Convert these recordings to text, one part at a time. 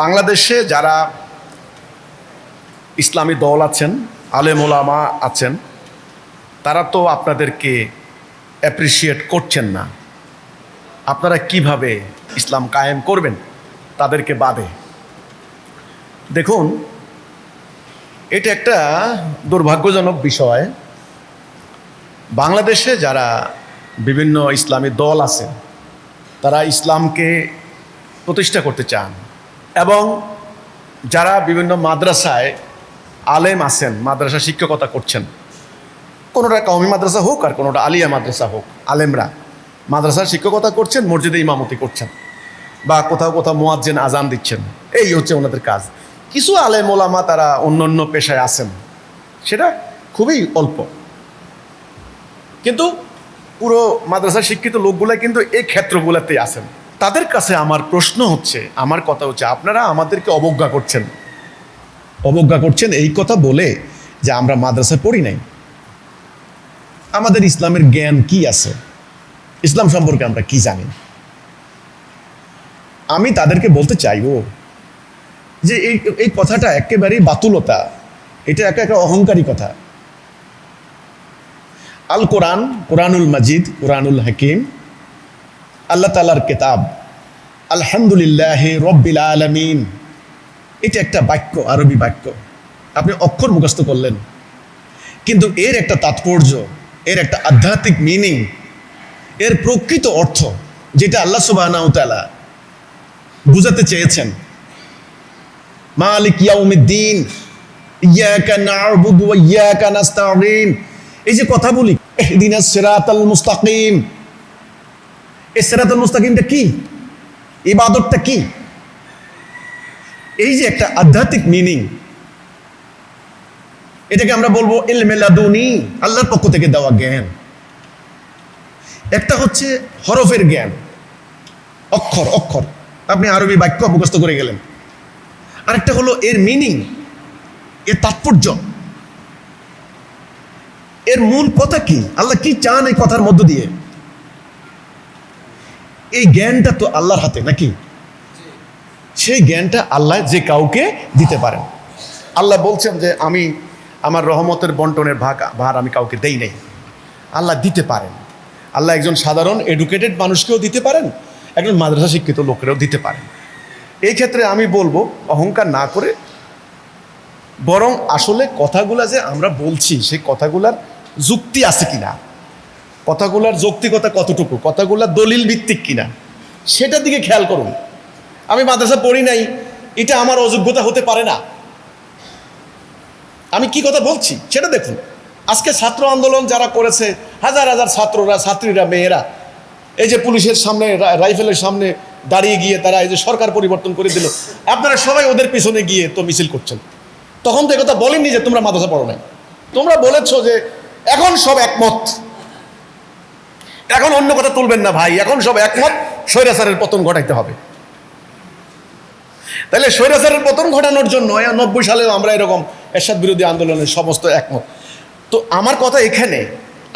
বাংলাদেশে যারা ইসলামী দল আছেন, আলেম ওলামা আছেন, তারা তো আপনাদেরকে অ্যাপ্রিসিয়েট করছেন না। আপনারা কীভাবে ইসলাম কায়েম করবেন, তাদেরকে বাদে। দেখুন, এটা একটা দুর্ভাগ্যজনক বিষয়। বাংলাদেশে যারা বিভিন্ন ইসলামী দল আছে তারা ইসলামকে প্রতিষ্ঠা করতে চান। এবং যারা বিভিন্ন মাদ্রাসায় আলেম আছেন, মাদ্রাসা শিক্ষকতা করছেন, কোনোটা কওমি মাদ্রাসা হোক আর কোনোটা আলিয়া মাদ্রাসা হোক, আলেমরা মাদ্রাসার শিক্ষকতা করছেন, মসজিদে ইমামতি করছেন বা কোথাও কোথাও মোয়াজ্জেন আজান দিচ্ছেন। এই হচ্ছে ওনাদের কাজ। কিছু আলেম ওলামা তারা অন্য অন্য পেশায় আছেন। সেটা খুবই অল্প। কিন্তু পুরো মাদ্রাসার শিক্ষিত লোকগুলা কিন্তু এই ক্ষেত্রগুলোতেই আছেন। তাদের কাছে আমার প্রশ্ন হচ্ছে, আমার কথা হচ্ছে, আপনারা আমাদেরকে অবজ্ঞা করছেন। অবজ্ঞা করছেন এই কথা বলে যে আমরা মাদ্রাসায় পড়ি নাই। আমাদের ইসলামের জ্ঞান কি আছে? ইসলাম সম্পর্কে আমরা কি জানি? আমি তাদেরকে বলতে চাইব যে এই এই কথাটা একেবারেই বাতুলতা, এটা একা একটা অহংকারী কথা। আল কোরআন কোরআনুল মাজিদ, কোরআনুল হাকিম, আল্লাহ তালার কেতাব আলহামদুলিল্লাহ রব্বিল আলমিন। এটা একটা বাক্য, আরবি বাক্য। আপনি অক্ষর মুখস্থ করলেন। কিন্তু এর একটা তাৎপর্য, এর একটা আধ্যাত্মিক মিনিং এর প্রকৃত অর্থ যেটা আল্লাহ সুবাহ বুঝাতে চেয়েছেন। মালিক ইয়াউমিদ্দিন, ইয়াকা না'বুদু ইয়াকা নাস্তাঈন। এই যে কথা বলি, ইহদিনাস সিরাতাল মুস্তাকিম। এই সিরাতাল মুস্তাকিমটা কি? ইবাদতটা কি? এই যে একটা আধ্যাত্মিক মিনিং এটাকে আমরা বলব ইলমেলাদুনি আল্লাহর পক্ষ থেকে দেওয়া জ্ঞান। একটা হচ্ছে হরফের জ্ঞান, অক্ষর অক্ষর। আপনি আরবি বাক্য মুখস্থ করে গেলেন। আরেকটা হলো এর মিনিং এর তাৎপর্য। এর মূল কথা কি? আল্লাহ কি চান এই কথার মধ্য দিয়ে? এই জ্ঞানটা তো আল্লাহর হাতে নাকি? সেই জ্ঞানটা আল্লাহ যে কাউকে দিতে পারেন। আল্লাহ বলছেন যে আমি আমার রহমতের বন্টনের ভাগ, ভার আমি কাউকে দেই নাই। আল্লাহ দিতে পারেন। আল্লাহ একজন সাধারণ এডুকেটেড মানুষকেও দিতে পারেন, একজন মাদ্রাসা শিক্ষিত লোকেরও দিতে পারেন। এই ক্ষেত্রে আমি বলব, অহংকার না করে বরং আসলে কথাগুলা যে আমরা বলছি, সেই কথাগুলার যুক্তি আছে কিনা? কথাগুলার যৌক্তিকতা কতটুকু? কথাগুলার দলিল ভিত্তিক কিনা? সেটার দিকে খেয়াল করুন। আমি মাদ্রাসা পড়ি নাই, এটা আমার অযোগ্যতা হতে পারে না। আমি কি কথা বলছি? সেটা দেখুন। আজকে ছাত্র আন্দোলন যারা করেছে, হাজার হাজার ছাত্ররা, ছাত্রীরা, মেয়েরা, এই যে পুলিশের সামনে রাইফেলের সামনে দাঁড়িয়ে গিয়ে তারা এই যে সরকার পরিবর্তন করে দিল, আপনারা সবাই ওদের পিছনে গিয়ে তো মিছিল করছেন। তখন তো একথা বলেননি যে তোমরা মাদ্রাসা পড়ো নাই। তোমরা বলেছ যে এখন সব একমত। এখন অন্য কথা তুলবেন না ভাই। এখন সব একমত, স্বৈরাচারের পতন ঘটাইতে হবে। তাহলে স্বৈরাচারের পতন ঘটানোর জন্য নব্বই সালেও আমরা এরকম এরশাদ বিরোধী আন্দোলনের সমস্ত একমত। তো আমার কথা এখানে,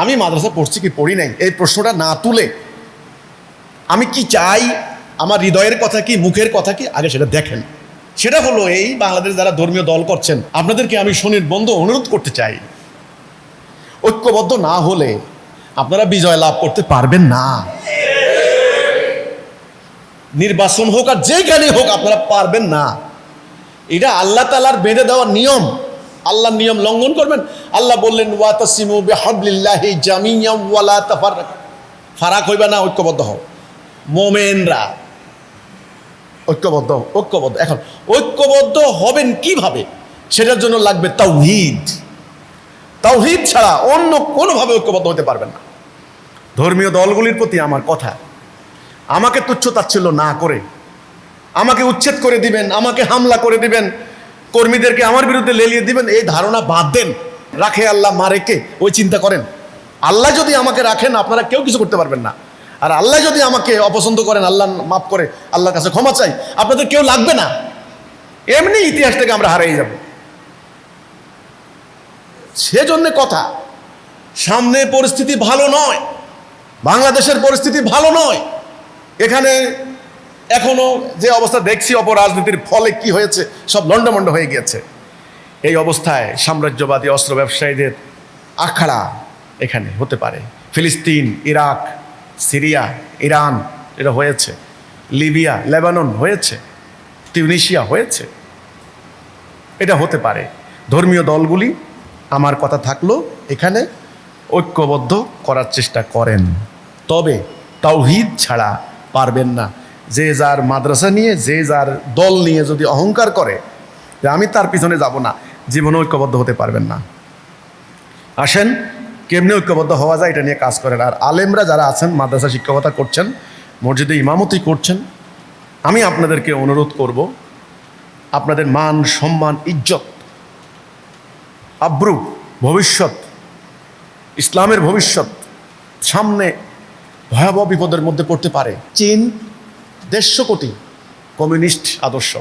আমি মাদ্রাসা পড়ছি কি পড়ি নাই? এই প্রশ্নটা না তুলে আমি কি চাই? আমার হৃদয়ের কথা কি, মুখের কথা কি? আগে সেটা দেখেন। সেটা হলো এই বাংলাদেশ যারা ধর্মীয় দল করছেন, আপনাদেরকে আমি শনির সুনির্বন্ধ অনুরোধ করতে চাই। ঐক্যবদ্ধ না হলে আপনারা বিজয় লাভ করতে পারবেন না। নির্বাচন হোক আর যেখানে হোক আপনারা পারবেন না। এটা আল্লাহ তালার বেঁধে দেওয়া নিয়ম। আল্লাহর নিয়ম লঙ্ঘন করবেন। আল্লাহ বললেন ফারাক হইবে না, ঐক্যবদ্ধ হও। মোমেনরা, ঐক্যবদ্ধ ঐক্যবদ্ধ। এখন, ঐক্যবদ্ধ হবেন কীভাবে? সেটার জন্য লাগবে তাওহিদ। তাওহিদ ছাড়া অন্য কোনোভাবে ঐক্যবদ্ধ হতে পারবেন না। ধর্মীয় দলগুলির প্রতি আমার কথা। আমাকে তুচ্ছ তাচ্ছিল্য না করে, আমাকে উচ্ছেদ করে দিবেন, আমাকে হামলা করে দিবেন, কর্মীদেরকে আমার বিরুদ্ধে লেলিয়ে দিবেন, এই ধারণা বাদ দেন। রাখে আল্লাহ মারে কে ওই চিন্তা করেন। আল্লাহ যদি আমাকে রাখেন, আপনারা কেউ কিছু করতে পারবেন না। আর আল্লাহ যদি আমাকে অপছন্দ করেন, আল্লাহ মাফ করে, আল্লাহর কাছে ক্ষমা চাই, আপনাদের কেউ লাগবে না। এমনি ইতিহাস থেকে আমরা হারিয়ে যাব। সেজন্য কথা, সামনে পরিস্থিতি ভালো নয়। বাংলাদেশের পরিস্থিতি ভালো নয়। এখানে এখনও যে অবস্থা দেখছি অপরাজনীতির ফলে কি হয়েছে, সব লন্ডমন্ড হয়ে গিয়েছে। এই অবস্থায় সাম্রাজ্যবাদী অস্ত্র ব্যবসায়ীদের আখড়া এখানে হতে পারে। ফিলিস্তিন, ইরাক, সিরিয়া, ইরান, এটা হয়েছে। লিবিয়া, লেবানন হয়েছে। টিউনিশিয়া হয়েছে। এটা হতে পারে। ধর্মীয় দলগুলি, আমার কথা থাকল এখানে। ঐক্যবদ্ধ করার চেষ্টা করেন। তবে তাওহিদ ছাড়া পারবেন না। যে যার মাদ্রাসা নিয়ে, যে যার দল নিয়ে যদি অহংকার করে, যে আমি তার পিছনে যাব না, জীবনে ঐক্যবদ্ধ হতে পারবেন না। আসেন, কেমনে ঐক্যবদ্ধ হওয়া যায় এটা নিয়ে কাজ করেন। আর আলেমরা যারা আছেন, মাদ্রাসা শিক্ষকতা করছেন, মসজিদে ইমামতি করছেন, আমি আপনাদেরকে অনুরোধ করব, আপনাদের মান, সম্মান, ইজ্জত, আব্রু, ভবিষ্যৎ ইসলামের ভবিষ্যৎ সামনে ভয়াবহ বিপদের মধ্যে পড়তে পারে। চীন, দেড়শো কোটি কমিউনিস্ট আদর্শ।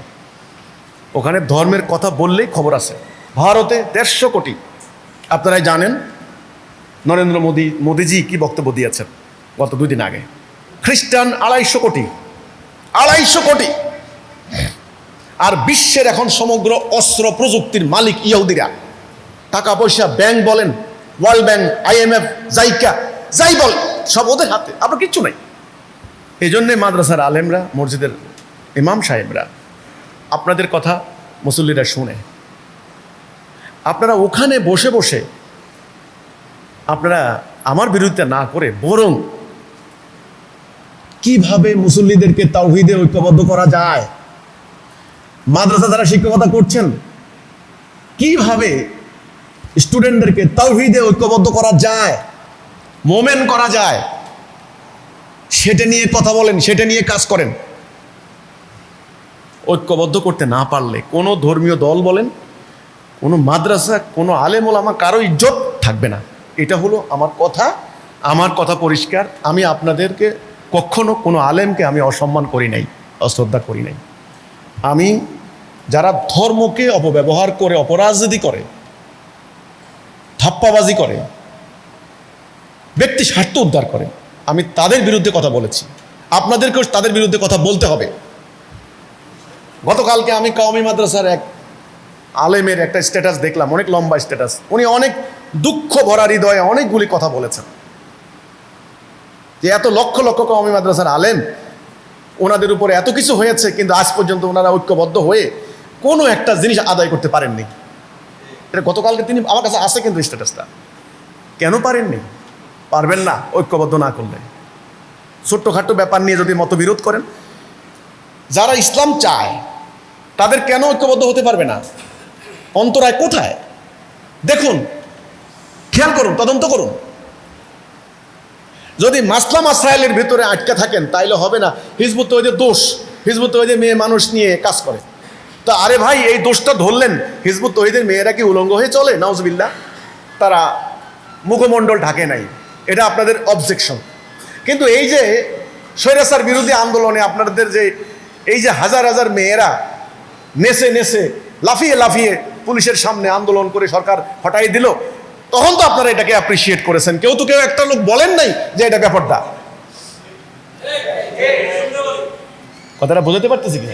ওখানে ধর্মের কথা বললেই খবর আছে। ভারতে দেড়শো কোটি। আপনারাই জানেন, নরেন্দ্র মোদী, মোদিজি কি বক্তব্য দিয়েছেন গত দুই দিন আগে। খ্রিস্টান আড়াইশো কোটি। আড়াইশো কোটি। আর বিশ্বের এখন সমগ্র অস্ত্র প্রযুক্তির মালিক ইহুদিরা টাকা পয়সা ব্যাংক বলেন ওয়ার্ল্ড ব্যাংক আইএমএফ, জাইকা, যাই বল, সব ওদের হাতে আপনার কিচ্ছু নেই। এই জন্যে মাদ্রাসার আলেমরা, মসজিদের ইমাম সাহেবরা, আপনাদের কথা মুসল্লিরা শুনে। আপনারা ওখানে বসে বসে আপনারা আমার বিরুদ্ধে না করে বরং কীভাবে মুসল্লিদেরকে তাওহিদে ঐক্যবদ্ধ করা যায়? মাদ্রাসা যারা শিক্ষকতা করছেন, কীভাবে স্টুডেন্টদেরকে তাওহিদে ঐক্যবদ্ধ করা যায়, মোমেন করা যায়। সেটা নিয়ে কথা বলেন, সেটা নিয়ে কাজ করেন। ঐক্যবদ্ধ করতে না পারলে কোনো ধর্মীয় দল বলেন, কোনো মাদ্রাসা, কোনো আলেম আমার কারও ইজ্জত থাকবে না। এটা হলো আমার কথা আমার কথা পরিষ্কার। আমি আপনাদেরকে কখনো কোনো আলেমকে আমি অসম্মান করি নাই, অশ্রদ্ধা করি নাই। আমি যারা ধর্মকে অপব্যবহার করে অপরাজনীতি করে ধাপ্পাবাজি করে, ব্যক্তি স্বার্থ উদ্ধার করে। আমি তাদের বিরুদ্ধে কথা বলেছি। আপনাদেরকেও তাদের বিরুদ্ধে কথা বলতে হবে। গতকালকে আমি কাওমি মাদ্রাসার এক আলেমের একটা স্ট্যাটাস দেখলাম, অনেক লম্বা স্ট্যাটাস উনি অনেক দুঃখ ভরা হৃদয়ে অনেকগুলি কথা বলেছেন। যে এত লক্ষ লক্ষ কওমি মাদ্রাসার আলেম, ওনাদের উপরে এত কিছু হয়েছে, কিন্তু আজ পর্যন্ত ওনারা ঐক্যবদ্ধ হয়ে কোনো একটা জিনিস আদায় করতে পারেননি। এটা গতকালকে তিনি আমার কাছে আসে কিন্তু স্ট্যাটাসটা কেন পারেননি? পারবেন না, ঐক্যবদ্ধ না করলে। ছোট্টখাট্ট ব্যাপার নিয়ে যদি মতবিরোধ করেন, যারা ইসলাম চায়, তাদের কেন ঐক্যবদ্ধ হতে পারবে না? অন্তরায় কোথায়? দেখুন, খেয়াল করুন, তদন্ত করুন। যদি মাসলাম আসরায়েলের ভিতরে আটকে থাকেন, তাইলে হবে না। হিজবুত তৈদের দোষ, হিজবুত তৈদের মেয়ে মানুষ নিয়ে কাজ করে। তো আরে ভাই, এই দোষটা ধরলেন। হিজবুত তহিদের মেয়েরা কি উলঙ্গ হয়ে চলে? নাউজবিল্লা তারা মুখমণ্ডল ঢাকে নাই। এটা আপনাদের অবজেকশন কিন্তু এই যে স্বৈরাচার বিরোধী আন্দোলনে আপনাদের যে, এই যে হাজার হাজার মেয়েরা নেচে নেচে লাফিয়ে লাফিয়ে পুলিশের সামনে আন্দোলন করে সরকার হটাই দিল, তখন তো আপনারা এটাকে অ্যাপ্রিসিয়েট করেছেন। কেউ তো কেউ একটা লোক বলেন নাই যে এটা ব্যাপারটা। কথাটা বোঝাতে পারতেছি কি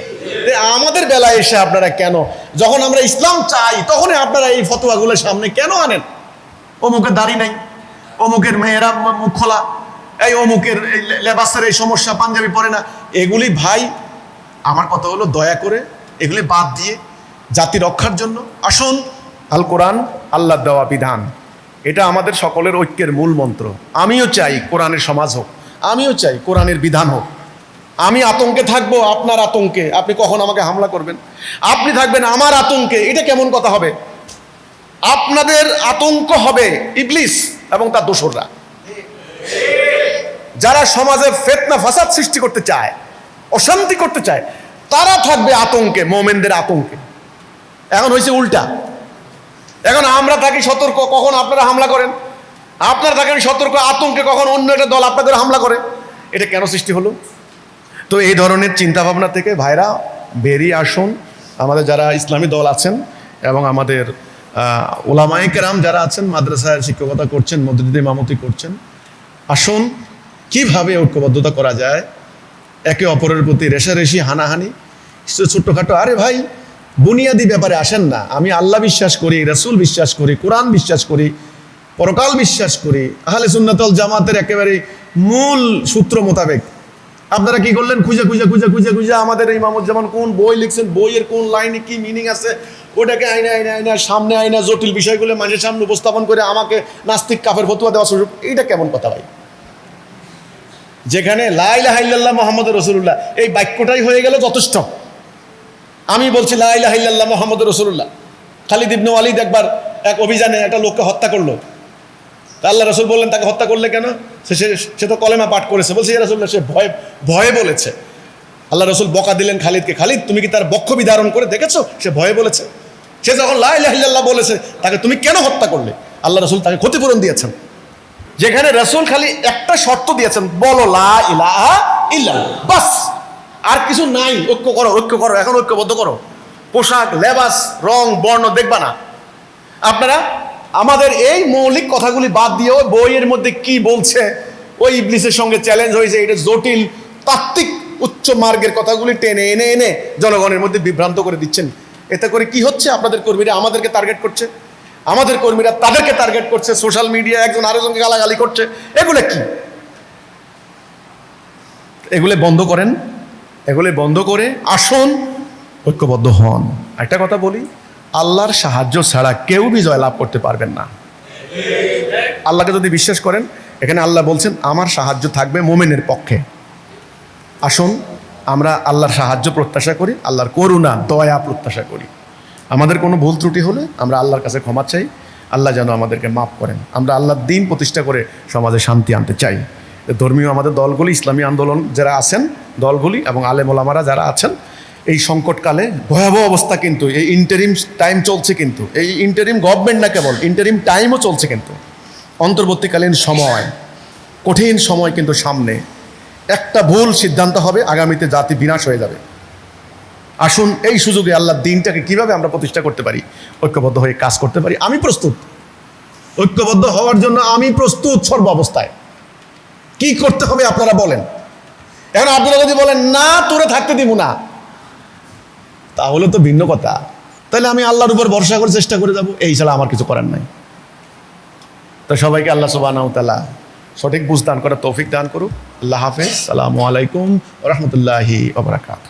আমাদের বেলায় এসে আপনারা কেন? যখন আমরা ইসলাম চাই তখনই আপনারা এই ফতোয়াগুলো সামনে কেন আনেন? অমুকের দাড়ি নাই অমুকের মেয়েরা মুখ খোলা এই অমুকের এই লেবাসের এই সমস্যা পাঞ্জাবি পরে না। এগুলি ভাই আমার কথা হলো দয়া করে এগুলি বাদ দিয়ে জাতি রক্ষার জন্য আসুন। আল কোরআন আল্লাহ দেওয়া বিধান। এটা আমাদের সকলের ঐক্যের মূল মন্ত্র। আমিও চাই কোরআনের সমাজ হোক। আমিও চাই কোরআনের বিধান হোক। আমি আতঙ্কে থাকব, আপনার আতঙ্কে। আপনি কখন আমাকে হামলা করবেন? আপনি থাকবেন আমার আতঙ্কে। এটা কেমন কথা হবে? আপনাদের আতঙ্ক হবে ইবলিস এবং তার দোসররা। যারা সমাজে ফেতনা, ফাসাদ সৃষ্টি করতে চায়, অশান্তি করতে চায়, তারা থাকবে আতঙ্কে, মোমেনদের আতঙ্কে। এখন হয়েছে উল্টা। এখন আমরা থাকি সতর্ক, কখন আপনারা হামলা করেন? আপনারা থাকেন সতর্ক, আতঙ্কে কখন অন্য একটা দল আপনাদের হামলা করে? এটা কেন সৃষ্টি হলো? তো এই ধরনের চিন্তাভাবনা থেকে ভাইরা বেরিয়ে আসুন। আমাদের যারা ইসলামী দল আছেন এবং আমাদের ওলামায়ে কেরাম যারা আছেন মাদ্রাসায় শিক্ষকতা করছেন, মসজিদে মামতি করছেন, আসুন, কীভাবে ঐক্যবদ্ধতা করা যায়? একে অপরের প্রতি রেশারেশি, হানাহানি ছোট্টখাটো, আরে ভাই, বুনিয়াদি ব্যাপারে আসেন না। আমি আল্লাহ বিশ্বাস করি, রসুল বিশ্বাস করি, কোরআন বিশ্বাস করি, পরকাল বিশ্বাস করি, আহলে সুন্নাতল জামাতের একেবারে মূল সূত্র মোতাবেক। আপনারা কি করলেন? খুঁজে খুঁজে খুঁজে খুঁজে খুঁজে আমাদের এই যেমন কোন বই লিখছেন? বইয়ের কোন লাইনে কি মিনিং আছে? ওটাকে আইনা আইনা আইনা সামনে আইনা জটিল বিষয়গুলো মানুষের সামনে উপস্থাপন করে আমাকে নাস্তিক কাফের ফতুয়া দেওয়া সুযোগ এইটা কেমন কথা ভাই? যেখানে লাইলা হাইল্লাহ মোহাম্মদ রসুল্লাহ এই বাক্যটাই হয়ে গেল যথেষ্ট। আমি বলছি লাইলা হাইল্লাহ মোহাম্মদ রসুল্লাহ খালিদ ইবনু আলিদ একবার এক অভিযানে একটা লোককে হত্যা করল। আল্লাহ রসুল বললেন, তাকে হত্যা করলে কেন? সে সে- তো কলেমা পাঠ করেছে। বলছে রসুল্লাহ সে ভয় ভয়ে বলেছে। আল্লাহ রসুল বকা দিলেন খালিদকে, খালিদ, তুমি কি তার বক্ষ বিধারণ করে দেখেছ? সে ভয়ে বলেছে। সে যখন লাইল্লাহ বলেছে, তাকে তুমি কেন হত্যা করলে? আল্লাহ রসুল তাকে ক্ষতিপূরণ দিয়েছেন। যেখানে রসুল খালি একটা শর্ত দিয়েছেন, বলো লা বাস। আর কিছু নাই, ঐক্য করো ঐক্য করো, এখন ঐক্যবদ্ধ করো। পোশাক, লেবাস, রং, বর্ণ দেখবা না। আপনারা আমাদের এই মৌলিক কথাগুলি বাদ দিয়ে বইয়ের মধ্যে কি বলছে, ওই ইবলিসের সঙ্গে চ্যালেঞ্জ হয়েছে, এটা জটিল, তাত্ত্বিক, উচ্চ মার্গের কথাগুলি টেনে এনে এনে জনগণের মধ্যে বিভ্রান্ত করে দিচ্ছেন। এতে করে কি হচ্ছে? আপনাদের কর্মীরা আমাদেরকে টার্গেট করছে। আমাদের কর্মীরা তাদেরকে টার্গেট করছে। সোশ্যাল মিডিয়া একজন আরেকজনকে গালাগালি করছে। এগুলো কি? এগুলো বন্ধ করেন। এগুলো বন্ধ করে আসুন, ঐক্যবদ্ধ হন। একটা কথা বলি আল্লাহর সাহায্য ছাড়া কেউ বিজয় লাভ করতে পারবেন না। আল্লাহকে যদি বিশ্বাস করেন, এখানে আল্লাহ বলছেন, আমার সাহায্য থাকবে মোমেনের পক্ষে। আসুন, আমরা আল্লাহর সাহায্য প্রত্যাশা করি, আল্লাহর করুণা, দয়া প্রত্যাশা করি। আমাদের কোনো ভুল ত্রুটি হলে আমরা আল্লাহর কাছে ক্ষমা চাই। আল্লাহ যেন আমাদেরকে মাফ করেন। আমরা আল্লাহর দিন প্রতিষ্ঠা করে সমাজে শান্তি আনতে চাই। ধর্মীয় আমাদের দলগুলি, ইসলামী আন্দোলন যারা আছেন, দলগুলি এবং আলেম ওলামারা যারা আছেন এই সংকটকালে ভয়াবহ অবস্থা কিন্তু, এই ইন্টারিম টাইম চলছে কিন্তু, এই ইন্টারিম গভর্নমেন্ট না কেবল ইন্টারিম টাইমও চলছে কিন্তু। অন্তর্বর্তীকালীন সময়, কঠিন সময় কিন্তু সামনে। একটা ভুল সিদ্ধান্ত হবে, আগামীতে জাতি বিনাশ হয়ে যাবে। আসুন, এই সুযোগে আল্লাহ দিনটাকে কীভাবে আমরা প্রতিষ্ঠা করতে পারি, ঐক্যবদ্ধ হয়ে কাজ করতে পারি, আমি প্রস্তুত। ঐক্যবদ্ধ হওয়ার জন্য আমি প্রস্তুত সর্ব অবস্থায় কি করতে হবে আপনারা বলেন। এখন আপনারা যদি বলেন, না, তোরে থাকতে দিব না। তাহলে তো ভিন্ন কথা। তাহলে আমি আল্লাহর উপর ভরসা করে চেষ্টা করে যাব, এই ছাড়া আমার কিছু করার নাই। তো সবাইকে আল্লাহ সুবাহ সঠিক বুঝ দান করার তৌফিক দান করুক। আল্লাহ হাফেজ। সালামু আলাইকুম রহমতুল্লাহি ওবরাকাত